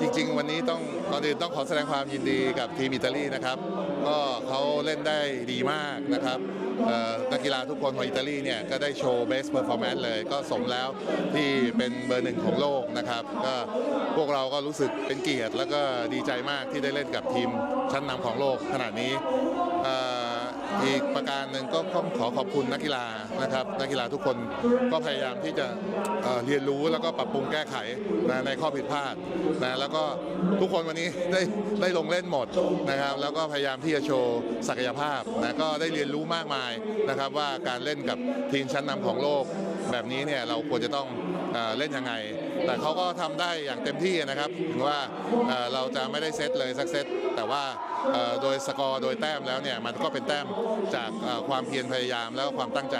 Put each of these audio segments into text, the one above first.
จริง ๆ วันนี้ต้องก่อนอื่นต้องขอแสดงความยินดีกับทีมอิตาลีนะครับ ก็เขาเล่นได้ดีมากนะครับนักกีฬาทุกคนของอิตาลีเนี่ยก็ได้โชว์เบสเพอร์ฟอร์แมนซ์เลย ก็สมแล้วที่เป็นเบอร์หนึ่งของโลกนะครับ ก็พวกเราก็รู้สึกเป็นเกียรติ แล้วก็ดีใจมากที่ได้เล่นกับทีมชั้นนำของโลกขนาดนี้เอีกประการหนึ่งก็ต้องขอขอบคุณนักกีฬานะครับนักกีฬาทุกคนก็พยายามที่จะเเรียนรู้แล้วก็ปรับปรุงแก้ไขนะในข้อผิดพลาดนะแล้วก็ทุกคนวันนี้ได้ได้ลงเล่นหมดนะครับ แล้วก็พยายามที่จะโชว์ศักยภาพนะก็ได้เรียนรู้มากมายนะครับว่าการเล่นกับทีมชั้นนำของโลกแบบนี้เนี่ยเราควรจะต้องเอเล่นยังไง แต่เขาก็ทำได้อย่างเต็มที่นะครับถึงว่าเอ่อเราจะไม่ได้เซตเลยสักเซตแต่ว่าโดยสกอร์โดยแต้มแล้วเนี่ยมันก็เป็นแต้มจากความเพียรพยายามแล้วก็ความตั้งใจ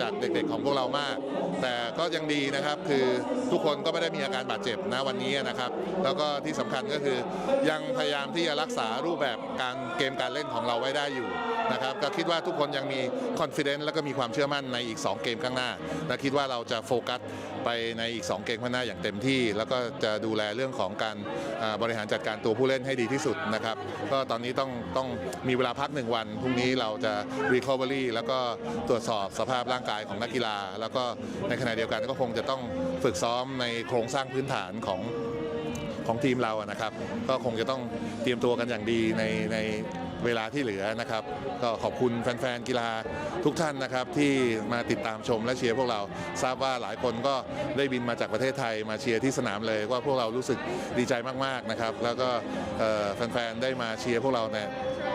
จากเด็กๆของพวกเรามาก แต่ก็ยังดีนะครับคือทุกคนก็ไม่ได้มีอาการบาดเจ็บนะวันนี้นะครับ แล้วก็ที่สำคัญก็คือยังพยายามที่จะรักษารูปแบบการเกมการเล่นของเราไว้ได้อยู่นะครับก็คิดว่าทุกคนยังมีคอนฟ idence แล้วก็มีความเชื่อมั่นในอีก 2 เกมข้างหน้าและคิดว่าเราจะโฟกัสไปในอีก 2 เกมข้างหน้าอย่างเต็มที่ แล้วก็จะดูแลเรื่องของการบริหารจัดการตัวผู้เล่นให้ดีที่สุดนะครับ ก็ตอนนี้ต้องต้องมีเวลาพักหนึ่งวัน พรุ่งนี้เราจะ recovery แล้วก็ตรวจสอบสภาพร่างกายของนักกีฬา แล้วก็ในขณะเดียวกันก็คงจะต้องฝึกซ้อมในโครงสร้างพื้นฐานของ ของทีมเราอะนะครับ ก็คงจะต้องเตรียมตัวกันอย่างดีในในเวลาที่เหลือนะครับ ก็ขอบคุณแฟนๆกีฬาทุกท่านนะครับ ที่มาติดตามชมและเชียร์พวกเราทราบว่าหลายคนก็ได้บินมาจากประเทศไทยมาเชียร์ที่สนามเลยว่าพวกเรารู้สึกดีใจมากๆนะครับ แล้วก็แฟนๆได้มาเชียร์พวกเราเนี่ย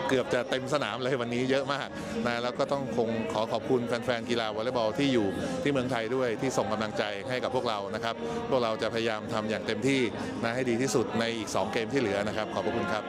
เกือบจะเต็มสนามเลยวันนี้เยอะมากนะแล้วก็ต้องคงขอขอบคุณแฟนๆกีฬาวอลเลย์บอลที่อยู่ที่เมืองไทยด้วยที่ส่งกำลังใจให้กับพวกเรานะครับ พวกเราจะพยายามทำอย่างเต็มที่นะให้ดีที่สุดในอีก 2 เกมที่เหลือนะครับ ขอบพระคุณครับ